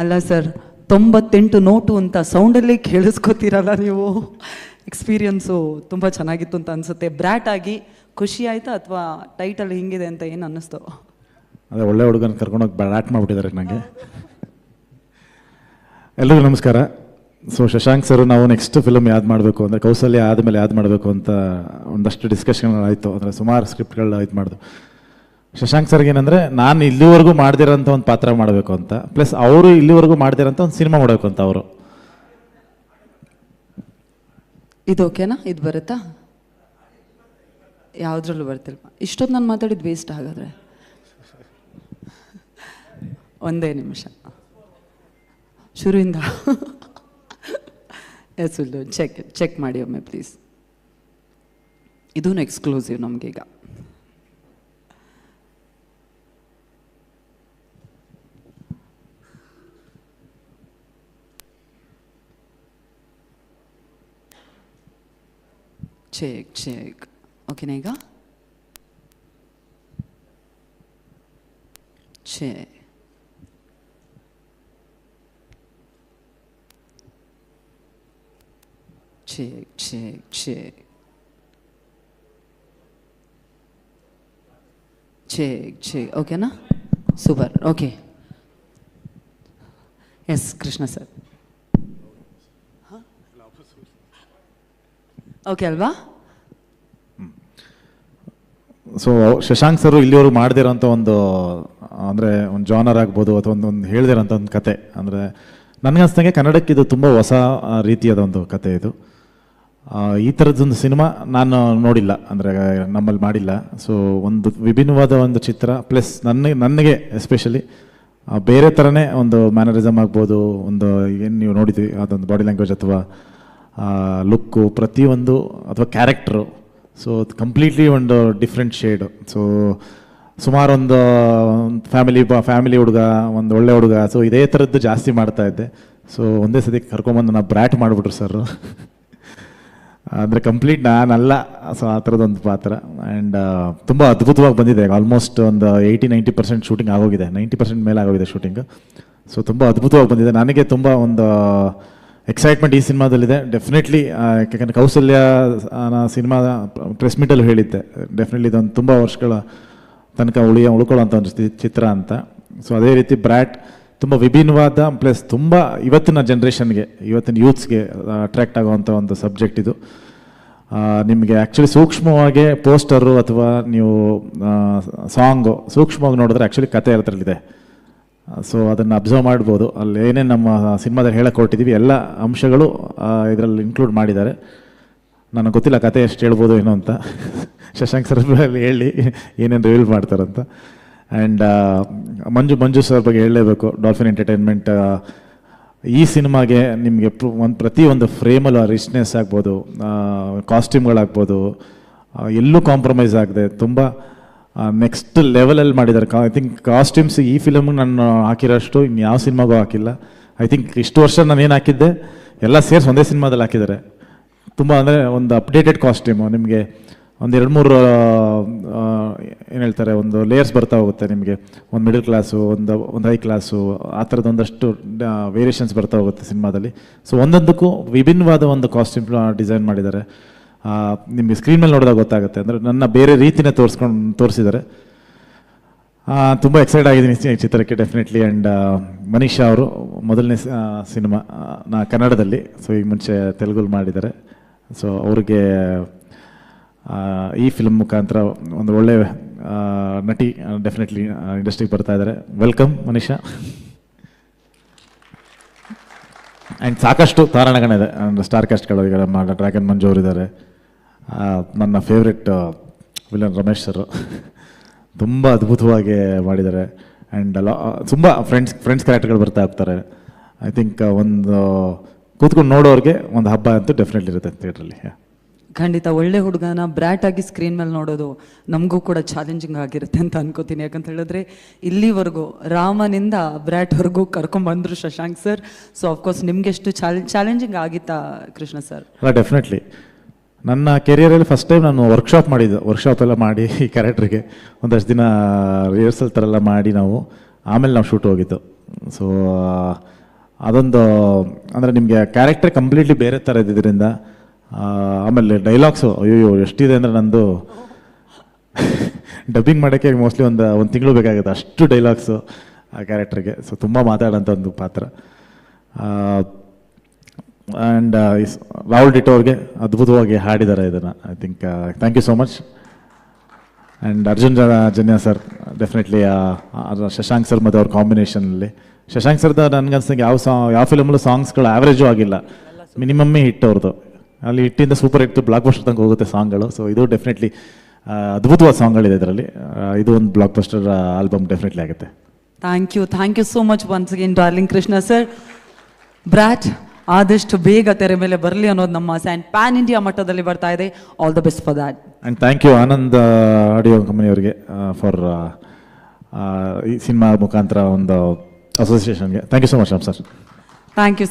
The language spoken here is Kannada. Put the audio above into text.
ಅಲ್ಲ ಸರ್, ತೊಂಬತ್ತೆಂಟು ನೋಟು ಅಂತ ಸೌಂಡಲ್ಲಿ ಕೇಳಿಸ್ಕೊತೀರಲ್ಲ ನೀವು? ಎಕ್ಸ್ಪೀರಿಯನ್ಸು ತುಂಬ ಚೆನ್ನಾಗಿತ್ತು ಅಂತ ಅನಿಸುತ್ತೆ. ಬ್ರ್ಯಾಟ್ ಆಗಿ ಖುಷಿ ಆಯಿತಾ ಅಥವಾ ಟೈಟಲ್ ಹಿಂಗಿದೆ ಅಂತ ಏನು ಅನ್ನಿಸ್ತು? ಅದೇ ಒಳ್ಳೆ ಹುಡುಗನ ಕರ್ಕೊಂಡೋಗಿ ಬ್ರ್ಯಾಟ್ ಮಾಡಿಬಿಟ್ಟಿದ್ದಾರೆ ನನಗೆ ಎಲ್ಲರಿಗೂ ನಮಸ್ಕಾರ. ಸೊ ಶಶಾಂಕ್ ಸರ್, ನಾವು ನೆಕ್ಸ್ಟ್ ಫಿಲಮ್ ಯಾವ್ದು ಮಾಡಬೇಕು ಅಂದರೆ, ಕೌಸಲ್ಯ ಆದಮೇಲೆ ಯಾವ್ದು ಮಾಡಬೇಕು ಅಂತ ಒಂದಷ್ಟು ಡಿಸ್ಕಷನ್ ಆಯಿತು. ಅಂದರೆ ಸುಮಾರು ಸ್ಕ್ರಿಪ್ಟ್ಗಳು ಇದು ಮಾಡಿದ್ರು ಶಶಾಂಕ್ ಸರ್ಗೆ ಏನಂದರೆ ನಾನು ಇಲ್ಲಿವರೆಗೂ ಮಾಡ್ದಿರೋಂಥ ಒಂದು ಪಾತ್ರ ಮಾಡಬೇಕು ಅಂತ. ಪ್ಲಸ್ ಅವರು ಇಲ್ಲಿವರೆಗೂ ಮಾಡ್ದಿರೋಂಥ ಒಂದು ಸಿನಿಮಾ ಮಾಡಬೇಕು ಅಂತ ಅವರು. ಇದು ಓಕೆನಾ? ಇದು ಬರುತ್ತಾ? ಯಾವುದ್ರಲ್ಲೂ ಬರ್ತಿಲ್ಲ ಇಷ್ಟೊತ್ತು ನಾನು ಮಾತಾಡಿದ್ದು ವೇಸ್ಟ್ ಹಾಗಾದರೆ. ಒಂದೇ ನಿಮಿಷ. ಶುರುವಿಂದ. ಎಸ್ ಚೆಕ್ ಚೆಕ್ ಮಾಡಿ ಒಮ್ಮೆ ಪ್ಲೀಸ್ ಇದೂ ಎಕ್ಸ್ಕ್ಲೂಸಿವ್ ನಮಗೀಗ. ಚೆಕ್ ಚೆಕ್ ಓಕೆನಾ ಈಗ check check, check, check. Check, check. ಓಕೆನಾ super okay S Krishna sir okay ಅಲ್ವಾ ಸೊ ಶಶಾಂಕ್ ಸರ್ ಇಲ್ಲಿವರೆಗೂ ಮಾಡದಿರೋಂಥ ಒಂದು, ಅಂದರೆ ಒಂದು ಜಾನರ್ ಆಗ್ಬೋದು ಅಥವಾ ಒಂದು ಒಂದು ಹೇಳ್ದಿರೋಂಥ ಒಂದು ಕತೆ. ಅಂದರೆ ನನಗನ್ಸ್ದಂಗೆ ಕನ್ನಡಕ್ಕೆ ಇದು ತುಂಬ ಹೊಸ ರೀತಿಯಾದ ಒಂದು ಕತೆ ಇದು. ಈ ಥರದ್ದೊಂದು ಸಿನಿಮಾ ನಾನು ನೋಡಿಲ್ಲ. ಅಂದರೆ ನಮ್ಮಲ್ಲಿ ಮಾಡಿಲ್ಲ. ಸೊ ಒಂದು ವಿಭಿನ್ನವಾದ ಒಂದು ಚಿತ್ರ, ಪ್ಲಸ್ ನನಗೆ ನನಗೆ ಎಸ್ಪೆಷಲಿ ಬೇರೆ ಥರನೇ ಒಂದು ಮ್ಯಾನರಿಸಮ್ ಆಗ್ಬೋದು, ಒಂದು ಏನು ನೀವು ನೋಡಿದ್ವಿ, ಅದೊಂದು ಬಾಡಿ ಲ್ಯಾಂಗ್ವೇಜ್ ಅಥವಾ ಲುಕ್ಕು ಪ್ರತಿಯೊಂದು ಅಥವಾ ಕ್ಯಾರೆಕ್ಟ್ರು ಸೊ ಕಂಪ್ಲೀಟ್ಲಿ ಒಂದು ಡಿಫ್ರೆಂಟ್ ಶೇಡು ಸೊ ಸುಮಾರು ಒಂದು ಫ್ಯಾಮಿಲಿ ಬ ಫ್ಯಾಮಿಲಿ ಹುಡುಗ, ಒಂದು ಒಳ್ಳೆ ಹುಡುಗ. ಸೊ ಇದೇ ಥರದ್ದು ಜಾಸ್ತಿ ಮಾಡ್ತಾ ಇದ್ದೆ. ಸೊ ಒಂದೇ ಸತಿ ಕರ್ಕೊಂಬಂದು ನಾ ಬ್ರ್ಯಾಟ್ ಮಾಡಿಬಿಟ್ರು ಸರ್ ಅಂದರೆ ಕಂಪ್ಲೀಟ್ ನಾನಲ್ಲ ಸೊ ಆ ಥರದೊಂದು ಪಾತ್ರ. ಆ್ಯಂಡ್ ತುಂಬ ಅದ್ಭುತವಾಗಿ ಬಂದಿದೆ. ಆಲ್ಮೋಸ್ಟ್ ಒಂದು ಏಯ್ಟಿ ನೈಂಟಿ ಪರ್ಸೆಂಟ್ ಶೂಟಿಂಗ್ ಆಗೋಗಿದೆ. ನೈಂಟಿ ಪರ್ಸೆಂಟ್ ಮೇಲೆ ಆಗೋಗಿದೆ ಶೂಟಿಂಗ್ ಸೊ ತುಂಬ ಅದ್ಭುತವಾಗಿ ಬಂದಿದೆ. ನನಗೆ ತುಂಬ ಒಂದು ಎಕ್ಸೈಟ್ಮೆಂಟ್ ಈ ಸಿನಿಮಾದಲ್ಲಿದೆ. ಡೆಫಿನೆಟ್ಲಿ ಯಾಕಂದರೆ ಕೌಸಲ್ಯ ಸಿನಿಮಾ ಪ್ರೆಸ್ ಮೀಟಲ್ಲೂ ಹೇಳಿದ್ದೆ. ಡೆಫಿನೆಟ್ಲಿ ಇದೊಂದು ತುಂಬ ವರ್ಷಗಳ ತನಕ ಉಳಿಯ ಉಳ್ಕೊಳ್ಳೋಂಥ ಒಂದು ಚಿತ್ರ ಅಂತ. ಸೊ ಅದೇ ರೀತಿ ಬ್ರ್ಯಾಟ್ ತುಂಬ ವಿಭಿನ್ನವಾದ ಪ್ಲಸ್ ತುಂಬ ಇವತ್ತಿನ ಜನ್ರೇಷನ್ಗೆ ಇವತ್ತಿನ ಯೂತ್ಸ್ಗೆ ಅಟ್ರ್ಯಾಕ್ಟ್ ಆಗುವಂಥ ಒಂದು ಸಬ್ಜೆಕ್ಟ್ ಇದು. ನಿಮಗೆ ಆ್ಯಕ್ಚುಲಿ ಸೂಕ್ಷ್ಮವಾಗಿ ಪೋಸ್ಟರು ಅಥವಾ ನೀವು ಸಾಂಗು ಸೂಕ್ಷ್ಮವಾಗಿ ನೋಡಿದ್ರೆ ಆ್ಯಕ್ಚುಲಿ ಕತೆ ಅದರಲ್ಲಿದೆ. ಸೊ ಅದನ್ನು ಅಬ್ಸರ್ವ್ ಮಾಡ್ಬೋದು. ಅಲ್ಲಿ ಏನೇನು ನಮ್ಮ ಸಿನಿಮಾದಲ್ಲಿ ಹೇಳಕ್ಕೆ ಹೊರಟಿದ್ದೀವಿ ಎಲ್ಲ ಅಂಶಗಳು ಇದರಲ್ಲಿ ಇನ್ಕ್ಲೂಡ್ ಮಾಡಿದ್ದಾರೆ. ನನಗೆ ಗೊತ್ತಿಲ್ಲ ಕತೆ ಎಷ್ಟು ಹೇಳ್ಬೋದು ಏನೋ ಅಂತ. ಶಶಾಂಕ್ ಸರ್ ಹೇಳಿ ಏನೇನು ರಿವೀಲ್ ಮಾಡ್ತಾರಂತ ಆ್ಯಂಡ್ ಮಂಜು ಮಂಜು ಸರ್ ಬಗ್ಗೆ ಹೇಳಲೇಬೇಕು. ಡಾಲ್ಫಿನ್ ಎಂಟರ್ಟೈನ್ಮೆಂಟ್ ಈ ಸಿನಿಮಾಗೆ ನಿಮಗೆ ಒಂದು ಪ್ರತಿಯೊಂದು ಆ ರಿಚ್ನೆಸ್ ಆಗ್ಬೋದು ಕಾಸ್ಟ್ಯೂಮ್ಗಳಾಗ್ಬೋದು ಎಲ್ಲೂ ಕಾಂಪ್ರಮೈಸ್ ಆಗದೆ ತುಂಬ ನೆಕ್ಸ್ಟ್ ಲೆವೆಲಲ್ಲಿ ಮಾಡಿದ್ದಾರೆ. ಕಾ ಐ ಥಿಂಕ್ ಕಾಸ್ಟ್ಯೂಮ್ಸ್ ಈ ಫಿಲಮ್ಗೆ ನಾನು ಹಾಕಿರೋಷ್ಟು ಇನ್ನು ಯಾವ ಸಿನಿಮಾಗೂ ಹಾಕಿಲ್ಲ. ಐ ಥಿಂಕ್ ಇಷ್ಟು ವರ್ಷ ನಾನು ಏನು ಹಾಕಿದ್ದೆ, ಎಲ್ಲ ಸೇರ್ಸ್ ಒಂದೇ ಸಿನಿಮಾದಲ್ಲಿ ಹಾಕಿದ್ದಾರೆ. ತುಂಬ ಅಂದರೆ ಒಂದು ಅಪ್ಡೇಟೆಡ್ ಕಾಸ್ಟ್ಯೂಮು ನಿಮಗೆ ಒಂದು ಎರಡು ಮೂರು ಏನು ಹೇಳ್ತಾರೆ, ಒಂದು ಲೇಯರ್ಸ್ ಬರ್ತಾ ಹೋಗುತ್ತೆ ನಿಮಗೆ. ಒಂದು ಮಿಡಲ್ ಕ್ಲಾಸು ಒಂದು ಒಂದು ಹೈ ಕ್ಲಾಸು ಆ ಥರದ ಒಂದಷ್ಟು ವೇರಿಯೇಷನ್ಸ್ ಬರ್ತಾ ಹೋಗುತ್ತೆ ಸಿನಿಮಾದಲ್ಲಿ. ಸೊ ಒಂದೊಂದಕ್ಕೂ ವಿಭಿನ್ನವಾದ ಒಂದು ಕಾಸ್ಟ್ಯೂಮ್ ಡಿಸೈನ್ ಮಾಡಿದ್ದಾರೆ. ನಿಮಗೆ ಸ್ಕ್ರೀನ್ ಮೇಲೆ ನೋಡಿದಾಗ ಗೊತ್ತಾಗುತ್ತೆ. ಅಂದರೆ ನನ್ನ ಬೇರೆ ರೀತಿನೇ ತೋರಿಸ್ಕೊಂಡು, ತೋರಿಸಿದ್ದಾರೆ. ತುಂಬ ಎಕ್ಸೈಟ್ ಆಗಿದ್ದೀನಿ ಈ ಚಿತ್ರಕ್ಕೆ ಡೆಫಿನೆಟ್ಲಿ ಆ್ಯಂಡ್ ಮನೀಷಾ ಅವರು ಮೊದಲನೇ ಸಿನಿಮಾ ನಾ ಕನ್ನಡದಲ್ಲಿ. ಸೊ ಈಗ ಮುಂಚೆ ತೆಲುಗಲ್ಲಿ ಮಾಡಿದ್ದಾರೆ. ಸೊ ಅವ್ರಿಗೆ ಈ ಫಿಲ್ಮ್ ಮುಖಾಂತರ ಒಂದು ಒಳ್ಳೆ ನಟಿ ಡೆಫಿನೆಟ್ಲಿ ಇಂಡಸ್ಟ್ರಿಗೆ ಬರ್ತಾ ಇದ್ದಾರೆ. ವೆಲ್ಕಮ್ ಮನೀಷಾ ಆ್ಯಂಡ್ ಸಾಕಷ್ಟು ಇದೆ. ಸ್ಟಾರ್ ಕಾಸ್ಟ್ಗಳು ಈಗ ನಮ್ಮ ಡ್ರ್ಯಾಗನ್ ಮಂಜು ಅವರಿದ್ದಾರೆ ನನ್ನ ಫೇವ್ರೆಟ್ ವಿಲನ್ ರಮೇಶ್ ಸರ್ ತುಂಬ ಅದ್ಭುತವಾಗಿ ಮಾಡಿದ್ದಾರೆ. ಆ್ಯಂಡ್ ಅಲ್ಲ ತುಂಬ ಫ್ರೆಂಡ್ಸ್ ಫ್ರೆಂಡ್ಸ್ ಕ್ಯಾರೆಕ್ಟರ್ಗಳು ಬರ್ತಾ ಹೋಗ್ತಾರೆ. ಐ ಥಿಂಕ್ ಒಂದು ಕೂತ್ಕೊಂಡು ನೋಡೋರಿಗೆ ಒಂದು ಹಬ್ಬ ಅಂತೂ ಡೆಫಿನೆಟ್ಲಿ ಇರುತ್ತೆ ಥಿಯೇಟ್ರಲ್ಲಿ ಖಂಡಿತ ಒಳ್ಳೆ ಹುಡುಗನ ಬ್ರ್ಯಾಟ್ ಆಗಿ ಸ್ಕ್ರೀನ್ ಮೇಲೆ ನೋಡೋದು ನಮಗೂ ಕೂಡ ಚಾಲೆಂಜಿಂಗ್ ಆಗಿರುತ್ತೆ ಅಂತ ಅನ್ಕೋತೀನಿ. ಯಾಕಂತ ಹೇಳಿದ್ರೆ ಇಲ್ಲಿವರೆಗೂ ರಾಮನಿಂದ ಬ್ರ್ಯಾಟ್ವರೆಗೂ ಕರ್ಕೊಂಬಂದ್ರು Shashank sir so of course ನಿಮ್ಗೆ ಎಷ್ಟು ಚಾಲೆಂಜಿಂಗ್ ಆಗಿತ್ತಾ ಕೃಷ್ಣ ಸರ್ ಡೆಫಿನೆಟ್ಲಿ ನನ್ನ ಕೆರಿಯರಲ್ಲಿ ಫಸ್ಟ್ ಟೈಮ್ ನಾನು ವರ್ಕ್ಶಾಪ್ ಮಾಡಿದ್ದು. ವರ್ಕ್ಶಾಪ್ ಎಲ್ಲ ಮಾಡಿ ಈ ಕ್ಯಾರೆಕ್ಟ್ರಿಗೆ ಒಂದಷ್ಟು ದಿನ ರಿಹರ್ಸಲ್ ಥರ ಎಲ್ಲ ಮಾಡಿ ನಾವು. ಆಮೇಲೆ ನಾವು ಶೂಟ್ ಹೋಗಿದ್ದು. ಸೊ ಅದೊಂದು, ಅಂದರೆ ನಿಮಗೆ ಕ್ಯಾರೆಕ್ಟರ್ ಕಂಪ್ಲೀಟ್ಲಿ ಬೇರೆ ಥರ ಇದ್ದಿದ್ದರಿಂದ ಆಮೇಲೆ ಡೈಲಾಗ್ಸು ಅಯ್ಯೋ ಎಷ್ಟಿದೆ ಅಂದರೆ ನಂದು ಡಬ್ಬಿಂಗ್ ಮಾಡೋಕ್ಕೆ ಮೋಸ್ಟ್ಲಿ ಒಂದು ಒಂದು ತಿಂಗಳು ಬೇಕಾಗುತ್ತೆ ಅಷ್ಟು ಡೈಲಾಗ್ಸು ಆ ಕ್ಯಾರೆಕ್ಟ್ರಿಗೆ ಸೊ ತುಂಬ ಮಾತಾಡೋಂಥ ಒಂದು ಪಾತ್ರ. ಆ್ಯಂಡ್ ರಾಹುಲ್ ಡಿಟೋ ಅವ್ರಿಗೆ ಅದ್ಭುತವಾಗಿ ಹಾಡಿದ್ದಾರೆ ಇದನ್ನು. I think thank you so much and Arjun Janya sir definitely Shashank sir ಮತ್ತು ಅವ್ರ ಕಾಂಬಿನೇಷನಲ್ಲಿ ಶಶಾಂಕ್ ಸರ್ದ ನನಗನ್ಸ್ದಂಗೆ ಯಾವ ಸಾ ಯಾವ ಫಿಲಮಲ್ಲೂ ಸಾಂಗ್ಸ್ಗಳು ಆ್ಯಾವ್ರೇಜು ಆಗಿಲ್ಲ. ಮಿನಿಮಮ್ಮೇ ಹಿಟ್ ಅವ್ರದ್ದು. ಅಲ್ಲಿ ಹಿಟ್ಟಿಂದ ಸೂಪರ್ ಹಿಟ್ ಬ್ಲಾಕ್ ಬಸ್ಟರ್ ತನಕ ಹೋಗುತ್ತೆ ಸಾಂಗ್ಗಳು ಸೊ ಇದು ಡೆಫಿನೆಟ್ಲಿ ಅದ್ಭುತವಾದ ಸಾಂಗ್ಗಳಿದೆ ಇದರಲ್ಲಿ. ಇದು ಒಂದು ಬ್ಲಾಕ್ ಬಸ್ಟರ್ ಆಲ್ಬಮ್ ಡೆಫಿನೆಟ್ಲಿ ಆಗುತ್ತೆ. Thank you thank you so much once again darling Krishna sir Brat ಆದಷ್ಟು ಬೇಗ ತೆರೆ ಮೇಲೆ ಬರಲಿ ಅನ್ನೋದು ನಮ್ಮ ಆಸೆ ಆ್ಯಂಡ್ ಪ್ಯಾನ್ ಇಂಡಿಯಾ ಮಟ್ಟದಲ್ಲಿ ಬರ್ತಾ ಇದೆ. All the best for that and thank you Anand audio ಕಂಪನಿಯವರಿಗೆ ಫಾರ್ ಈ ಸಿನಿಮಾ ಮುಖಾಂತರ ಒಂದು ಅಸೋಸಿಯೇಷನ್ಗೆ thank you so much sir thank you sir